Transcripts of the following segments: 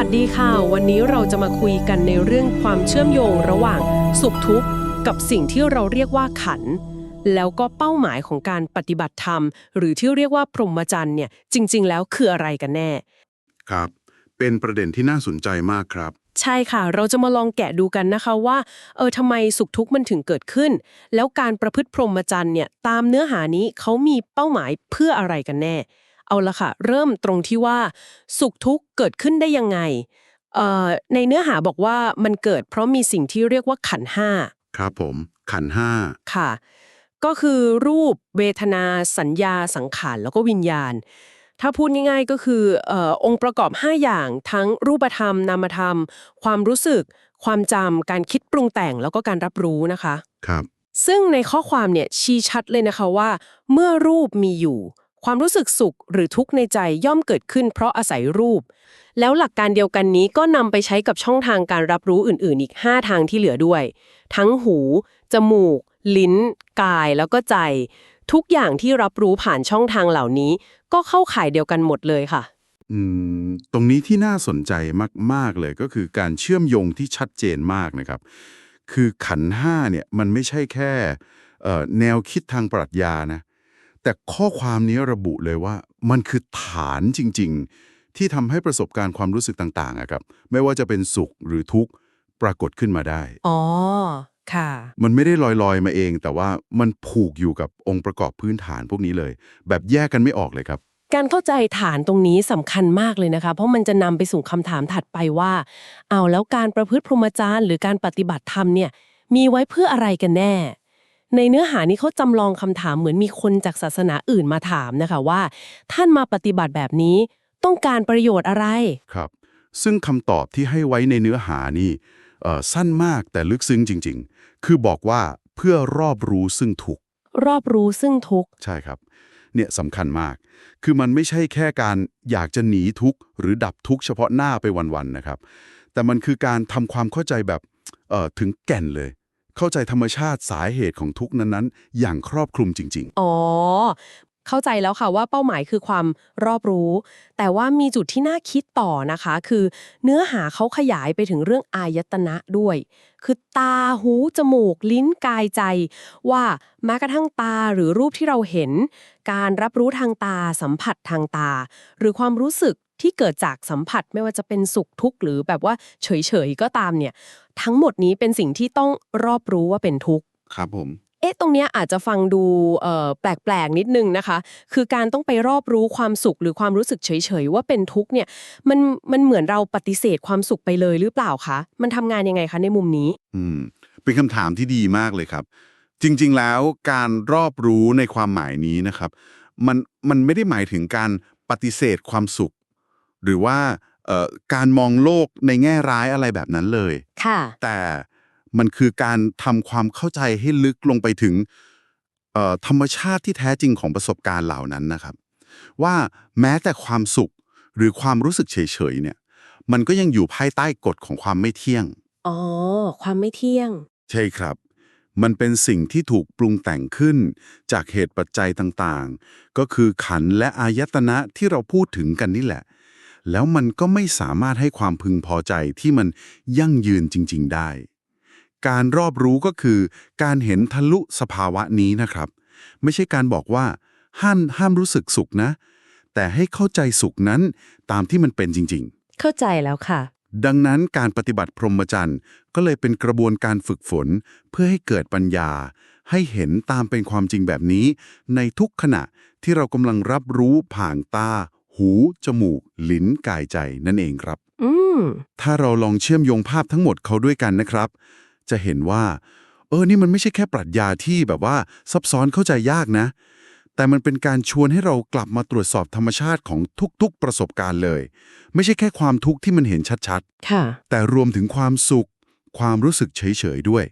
วัสดีค่ะ วันนี้เราจะมาคุยกันในเรื่องความเชื่อมโยงระหว่างสุขทุกข์กับสิ่งที่เราเรียกว่าขัน แล้วก็เป้าหมายของการปฏิบัติธรรม หรือที่เรียกว่าพรหมจรรย์เนี่ยจริง ๆ แล้วคืออะไรกันแน่ ครับ เป็นประเด็นที่น่าสนใจมากครับ ใช่ค่ะ เราจะมาลองแกะดูกันนะคะว่าเออทำไมสุขทุกข์มันถึงเกิดขึ้น แล้วการประพฤติพรหมจรรย์เนี่ยตามเนื้อหานี้เขามีเป้าหมายเพื่ออะไรกันแน่ เอาละค่ะ เริ่มตรงที่ว่าสุขทุกข์เกิดขึ้นได้ยังไงเอ่อในเนื้อหาบอกว่ามันเกิดเพราะมีสิ่งที่เรียกว่าขันธ์ห้าครับผมขันธ์ห้าค่ะ ก็คือรูปเวทนาสัญญาสังขารแล้วก็วิญญาณ ถ้าพูดง่ายๆก็คือเออองค์ประกอบ 5 อย่างทั้งรูปธรรม นามธรรม ความรู้สึก ความจำการคิดปรุงแต่งแล้วก็การรับรู้นะคะ ครับ ซึ่งในข้อความเนี่ยชี้ชัดเลยนะคะว่า เมื่อรูปมีอยู่ ความรู้สึกสุขหรือทุกข์ในใจย่อมเกิดขึ้นเพราะอาศัยรูป แล้วหลักการเดียวกันนี้ก็นำไปใช้กับช่องทางการรับรู้อื่น ๆ อีก 5 ทางที่เหลือด้วย ทั้งหู จมูก ลิ้น กายแล้วก็ใจ ทุกอย่างที่รับรู้ผ่านช่องทางเหล่านี้ ก็เข้าข่ายเดียวกันหมดเลยค่ะ อืม ตรงนี้ที่น่าสนใจมาก ๆ เลยก็คือการเชื่อมโยงที่ชัดเจนมากนะครับ คือขันห้าเนี่ยมันไม่ใช่แค่แนวคิดทางปรัชญานะ แต่ข้อความนี้ระบุเลยว่า มันคือฐานจริง ๆ ที่ทำให้ประสบการณ์ความรู้สึกต่างๆอะครับ ไม่ว่าจะเป็นสุขหรือทุกข์ปรากฏขึ้นมาได้ อ๋อ ค่ะ มันไม่ได้ลอยๆมาเอง แต่ว่ามันผูกอยู่กับองค์ประกอบพื้นฐานพวกนี้เลย แบบแยกกันไม่ออกเลยครับ การเข้าใจฐานตรงนี้สำคัญมากเลยนะคะ เพราะมันจะนำไปสู่คำถามถัดไปว่า เอาแล้วการประพฤติพรหมจรรย์หรือการปฏิบัติธรรมเนี่ย มีไว้เพื่ออะไรกันแน่ ในเนื้อหานี้เขาจำลองคำถามเหมือนมีคนจากศาสนาอื่นมาถามนะคะว่า ท่านมาปฏิบัติแบบนี้ต้องการประโยชน์อะไรครับ ซึ่งคำตอบที่ให้ไว้ในเนื้อหานี่เอ่อสั้นมากแต่ลึกซึ้งจริง ๆ คือบอกว่าเพื่อรอบรู้ซึ่งทุกข์รอบรู้ซึ่งทุกข์ใช่ครับ เนี่ยสำคัญมาก คือมันไม่ใช่แค่การอยากจะหนีทุกข์หรือดับทุกข์เฉพาะหน้าไปวันๆนะครับ แต่มันคือการทำความเข้าใจแบบเอ่อถึงแก่นเลย เข้าใจธรรมชาติสาเหตุของทุกข์นั้นๆ อย่างครอบคลุมจริง ๆ อ๋อ เข้าใจแล้วค่ะว่าเป้าหมายคือความรอบรู้ แต่ว่ามีจุดที่น่าคิดต่อนะคะ คือ เนื้อหาเขาขยายไปถึงเรื่องอายตนะด้วย คือตาหูจมูก ลิ้นกายใจ ว่าแม้กระทั่งตาหรือรูปที่เราเห็น การรับรู้ทางตา สัมผัสทางตา หรือความรู้สึก ที่เกิดจากสัมผัสไม่ว่าจะเป็นสุขทุกข์หรือแบบว่าเฉยๆก็ตามเนี่ย ทั้งหมดนี้เป็นสิ่งที่ต้องรอบรู้ว่าเป็นทุกข์ๆครับผมเอ๊ะตรงเนี้ยอาจจะฟังดูเอ่อแปลกๆนิดนึงนะคะ คือการต้องไปรอบรู้ความสุขหรือความรู้สึกเฉยๆว่าเป็นทุกข์เนี่ยมันมันเหมือนเราปฏิเสธความสุขไปเลยหรือเปล่าคะมันทำงานยังไงคะในมุมนี้ อืมเป็นคำถามที่ดีมากเลยครับ จริงๆแล้วการรอบรู้ในความหมายนี้นะครับ มันมันไม่ได้หมายถึงการปฏิเสธความสุข หรือว่าเอ่อการมองโลกในแง่ร้ายอะไรแบบนั้นเลย ค่ะ แต่มันคือการทำความเข้าใจให้ลึกลงไปถึงเอ่อธรรมชาติที่แท้จริงของประสบการณ์เหล่านั้นนะครับ ว่าแม้แต่ความสุขหรือความรู้สึกเฉยๆเนี่ย มันก็ยังอยู่ภายใต้กฎของความไม่เที่ยง อ๋อ ความไม่เที่ยง ใช่ครับ มันเป็นสิ่งที่ถูกปรุงแต่งขึ้น จากเหตุปัจจัยต่างๆ ก็คือขันธ์และอายตนะที่เราพูดถึงกันนี่แหละ แล้วมันก็ไม่สามารถให้ความพึงพอใจที่มันยั่งยืนจริง ๆ ได้ การรอบรู้ก็คือ การเห็นทะลุสภาวะนี้นะครับ ไม่ใช่การบอกว่า ห้ามห้ามรู้สึกสุขนะ แต่ให้เข้าใจสุขนั้นตามที่มันเป็นจริง ๆ เข้าใจแล้วค่ะ ดังนั้นการปฏิบัติพรหมจรรย์ก็เลยเป็นกระบวนการฝึกฝน เพื่อให้เกิดปัญญา ให้เห็นตามเป็นความจริงแบบนี้ ในทุกขณะที่เรากำลังรับรู้ผ่านตา หู จมูก ลิ้น กายใจนั่นเองครับอืมถ้าเราลองเชื่อมโยงภาพทั้งหมดเขาด้วยกันนะครับ จะเห็นว่า เออ นี่มันไม่ใช่แค่ปรัชญาที่แบบว่าซับซ้อนเข้าใจยากนะ แต่มันเป็นการชวนให้เรากลับมาตรวจสอบธรรมชาติของทุกๆ ประสบการณ์เลย ไม่ใช่แค่ความทุกข์ที่มันเห็นชัดๆค่ะแต่รวมถึงความสุข ความรู้สึกเฉยๆด้วย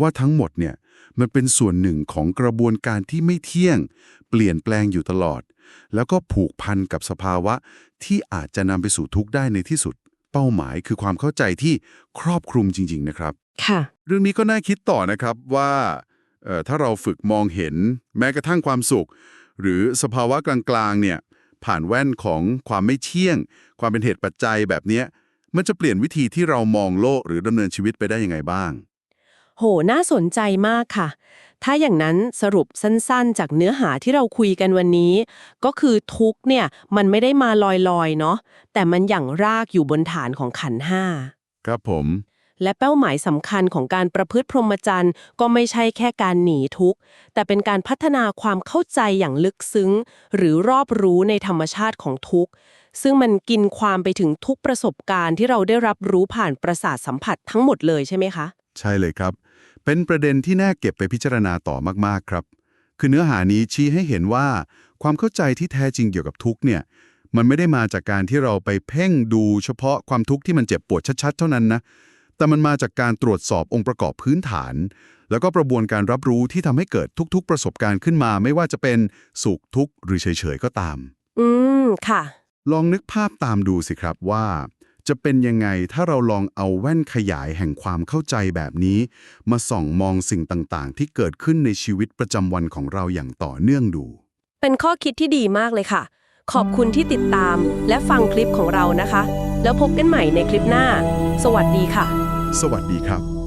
ว่าทั้งหมดเนี่ย มันเป็นส่วนหนึ่งของกระบวนการที่ไม่เที่ยง เปลี่ยนแปลงอยู่ตลอด แล้วก็ผูกพันกับสภาวะที่อาจจะนำไปสู่ทุกข์ได้ในที่สุด เป้าหมายคือความเข้าใจที่ครอบคลุมจริง ๆ นะครับ ค่ะ เรื่องนี้ก็น่าคิดต่อนะครับว่าเอ่อถ้าเราฝึกมองเห็นแม้กระทั่งความสุข หรือสภาวะกลางๆเนี่ยผ่านแว่นของความไม่เที่ยง ความเป็นเหตุปัจจัยแบบเนี้ยมันจะเปลี่ยนวิธีที่เรามองโลกหรือดำเนินชีวิตไปได้ยังไงบ้าง โห น่าสนใจมากค่ะ ถ้าอย่างนั้นสรุปสั้นๆ จากเนื้อหาที่เราคุยกันวันนี้ ก็คือทุกข์เนี่ยมันไม่ได้มาลอยๆ เนาะ แต่มันอย่างรากอยู่บนฐานของขันธ์ห้า ครับผม และเป้าหมายสำคัญของการประพฤติพรหมจรรย์ก็ไม่ใช่แค่การหนีทุกข์ แต่เป็นการพัฒนาความเข้าใจอย่างลึกซึ้ง หรือรอบรู้ในธรรมชาติของทุกข์ซึ่งมันกินความไปถึงทุกประสบการณ์ที่เราได้รับรู้ผ่านประสาทสัมผัสทั้งหมดเลยใช่ไหมคะ ใช่เลยครับ เป็นประเด็นที่น่าเก็บไปพิจารณาต่อมากๆครับ คือเนื้อหานี้ชี้ให้เห็นว่า ความเข้าใจที่แท้จริงเกี่ยวกับทุกข์เนี่ยมันไม่ได้มาจากการที่เราไปเพ่งดูเฉพาะความทุกข์ที่มันเจ็บปวดชัดๆ เท่านั้นนะแต่มันมาจากการตรวจสอบองค์ประกอบพื้นฐาน แล้วก็กระบวนการรับรู้ที่ทำให้เกิดทุกๆ ประสบการณ์ขึ้นมา ไม่ว่าจะเป็นสุขทุกข์หรือเฉยๆก็ตาม อืมค่ะ ลองนึกภาพตามดูสิครับว่า จะเป็นยังไงถ้าเราลองเอาแว่นขยายแห่งความเข้าใจแบบนี้ มาส่องมองสิ่งต่างๆ ที่เกิดขึ้นในชีวิตประจำวันของเราอย่างต่อเนื่องดู เป็นข้อคิดที่ดีมากเลยค่ะ ขอบคุณที่ติดตามและฟังคลิปของเรานะคะ แล้วพบกันใหม่ในคลิปหน้า สวัสดีค่ะ สวัสดีครับ